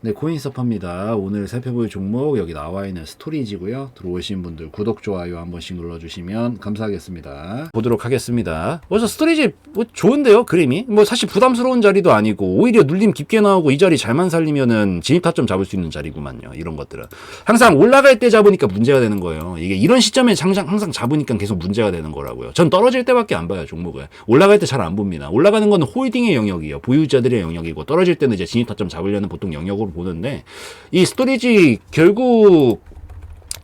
네, 코인서퍼입니다. 오늘 살펴볼 종목 여기 나와 있는 스토리지고요. 들어오신 분들 구독, 좋아요 한 번씩 눌러주시면 감사하겠습니다. 보도록 하겠습니다. 그래서 스토리지 뭐 좋은데요, 그림이? 뭐 사실 부담스러운 자리도 아니고 오히려 눌림 깊게 나오고 이 자리 잘만 살리면은 진입 타점 잡을 수 있는 자리구만요. 이런 것들은 항상 올라갈 때 잡으니까 문제가 되는 거예요. 이게 이런 시점에 항상 항상 잡으니까 계속 문제가 되는 거라고요. 전 떨어질 때밖에 안 봐요, 종목을. 올라갈 때 잘 안 봅니다. 올라가는 건 홀딩의 영역이에요. 보유자들의 영역이고 떨어질 때는 이제 진입 타점 잡으려는 보통 영역으로 보는데 이 스토리지 결국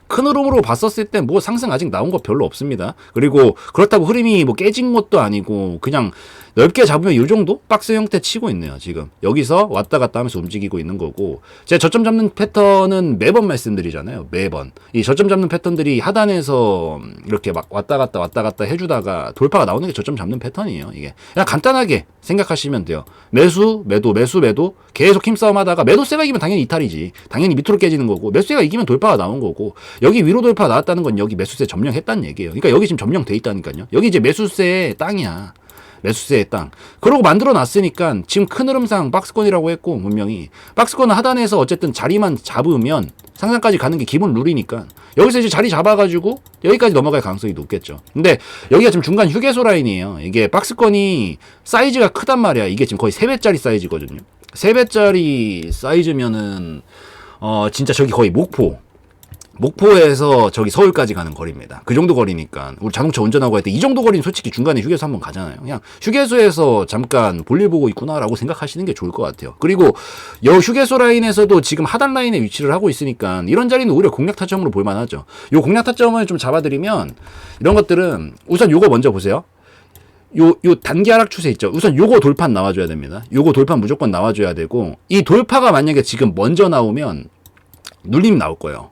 큰 흐름으로 봤었을 때 뭐 상승 아직 나온 거 별로 없습니다. 그리고 그렇다고 흐름이 뭐 깨진 것도 아니고 그냥 넓게 잡으면 이 정도 박스 형태 치고 있네요. 지금 여기서 왔다 갔다 하면서 움직이고 있는 거고 제가 저점 잡는 패턴은 매번 말씀드리잖아요. 매번 이 저점 잡는 패턴들이 하단에서 이렇게 막 왔다 갔다 왔다 갔다 해주다가 돌파가 나오는 게 저점 잡는 패턴이에요. 이게 그냥 간단하게 생각하시면 돼요. 매수 매도 매수 매도 계속 힘싸움 하다가 매도세가 이기면 당연히 이탈이지. 당연히 밑으로 깨지는 거고 매수세가 이기면 돌파가 나온 거고 여기 위로 돌파 나왔다는 건 여기 매수세 점령했다는 얘기예요. 그러니까 여기 지금 점령돼 있다니까요. 여기 이제 매수세의 땅이야. 매수세의 땅. 그러고 만들어 놨으니까 지금 큰 흐름상 박스권이라고 했고 분명히 박스권은 하단에서 어쨌든 자리만 잡으면 상장까지 가는 게 기본 룰이니까 여기서 이제 자리 잡아가지고 여기까지 넘어갈 가능성이 높겠죠. 근데 여기가 지금 중간 휴게소 라인이에요. 이게 박스권이 사이즈가 크단 말이야. 이게 지금 거의 3배짜리 사이즈거든요. 3배짜리 사이즈면은 어 진짜 저기 거의 목포 목포에서 저기 서울까지 가는 거리입니다. 그 정도 거리니까 우리 자동차 운전하고 할 때 이 정도 거리는 솔직히 중간에 휴게소 한번 가잖아요. 그냥 휴게소에서 잠깐 볼일 보고 있구나라고 생각하시는 게 좋을 것 같아요. 그리고 여 휴게소 라인에서도 지금 하단 라인에 위치를 하고 있으니까 이런 자리는 오히려 공략 타점으로 볼 만하죠. 요 공략 타점을 좀 잡아드리면 이런 것들은 우선 요거 먼저 보세요. 요, 요 단기 하락 추세 있죠. 우선 요거 돌판 나와줘야 됩니다. 요거 돌판 무조건 나와줘야 되고, 이 돌파가 만약에 지금 먼저 나오면, 눌림 나올 거예요.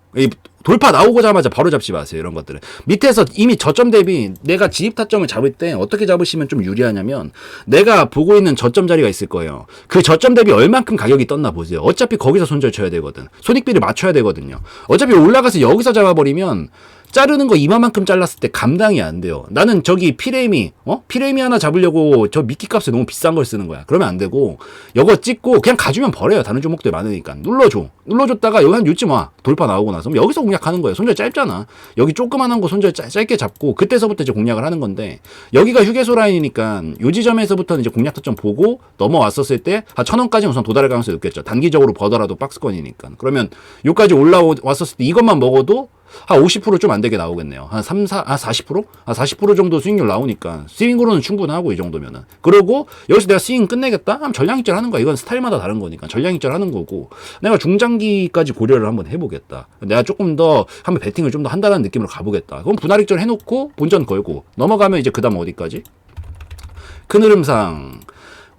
이 돌파 나오고자마자 바로 잡지 마세요. 이런 것들은. 밑에서 이미 저점 대비 내가 진입 타점을 잡을 때 어떻게 잡으시면 좀 유리하냐면 내가 보고 있는 저점 자리가 있을 거예요. 그 저점 대비 얼만큼 가격이 떴나 보세요. 어차피 거기서 손절 쳐야 되거든. 손익비를 맞춰야 되거든요. 어차피 올라가서 여기서 잡아버리면 자르는 거 이만큼 잘랐을 때 감당이 안 돼요. 나는 저기 피레미, 어? 피레미 하나 잡으려고 저 미끼 값에 너무 비싼 걸 쓰는 거야. 그러면 안 되고, 이거 찍고 그냥 가주면 버려요. 다른 종목들 많으니까. 눌러줘. 눌러줬다가 여기 한 요쯤 와. 돌파 나오고 나서. 그럼 여기서 공략하는 거예요. 손절 짧잖아. 여기 조그만한 거 손절 짧, 짧게 잡고, 그때서부터 이제 공략을 하는 건데, 여기가 휴게소 라인이니까 요 지점에서부터는 이제 공략 타점 보고 넘어왔었을 때, 한 천 원까지는 우선 도달할 가능성이 높겠죠. 단기적으로 버더라도 박스권이니까. 그러면 요까지 올라왔었을 때 이것만 먹어도 한 50%좀 안 되게 나오겠네요. 한 3, 4, 아, 40%? 아, 40% 정도 수익률 나오니까 스윙으로는 충분하고 이 정도면은. 그러고 여기서 내가 스윙 끝내겠다? 하면 전량익절 하는 거야. 이건 스타일마다 다른 거니까. 전량익절 하는 거고. 내가 중장기까지 고려를 한번 해보겠다. 내가 조금 더 한번 배팅을 좀 더 한다는 느낌으로 가보겠다. 그럼 분할익절 해놓고 본전 걸고 넘어가면 이제 그 다음 어디까지? 큰 흐름상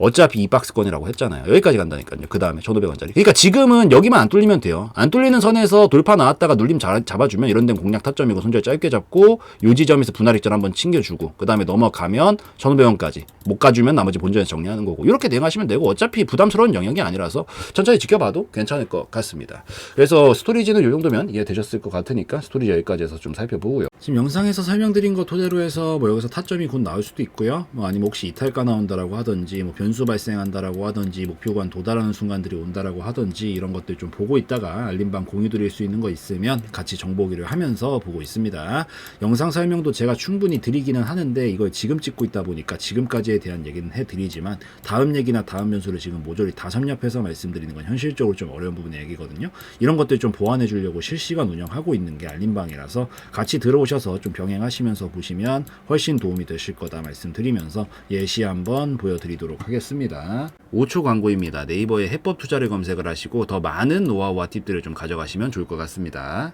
어차피 이 박스권이라고 했잖아요. 여기까지 간다니까요. 그 다음에 1,500원짜리. 그러니까 지금은 여기만 안 뚫리면 돼요. 안 뚫리는 선에서 돌파 나왔다가 눌림 자- 잡아주면 이런 데는 공략 타점이고 손절 짧게 잡고 요 지점에서 분할 익절 한번 챙겨주고 그 다음에 넘어가면 1,500원까지 못 가주면 나머지 본전에 정리하는 거고 이렇게 대응하시면 되고 어차피 부담스러운 영역이 아니라서 천천히 지켜봐도 괜찮을 것 같습니다. 그래서 스토리지는 이 정도면 이해되셨을 것 같으니까 스토리지 여기까지 해서 좀 살펴보고요. 지금 영상에서 설명드린 거 토대로 해서 뭐 여기서 타점이 곧 나올 수도 있고요. 뭐 아니면 혹시 이탈가 나온다라고 하든지 뭐 변수 발생한다라고 하든지 목표관 도달하는 순간들이 온다라고 하든지 이런 것들 좀 보고 있다가 알림방 공유 드릴 수 있는 거 있으면 같이 정보기를 하면서 보고 있습니다. 영상 설명도 제가 충분히 드리기는 하는데 이걸 지금 찍고 있다 보니까 지금까지에 대한 얘기는 해드리지만 다음 얘기나 다음 변수를 지금 모조리 다 섭렵해서 말씀드리는 건 현실적으로 좀 어려운 부분의 얘기거든요. 이런 것들 좀 보완해 주려고 실시간 운영하고 있는 게 알림방이라서 같이 들어오셔 서 좀 병행하시면서 보시면 훨씬 도움이 되실 거다 말씀드리면서 예시 한번 보여드리도록 하겠습니다. 5초 광고입니다. 네이버에 해법 투자를 검색을 하시고 더 많은 노하우와 팁들을 좀 가져가시면 좋을 것 같습니다.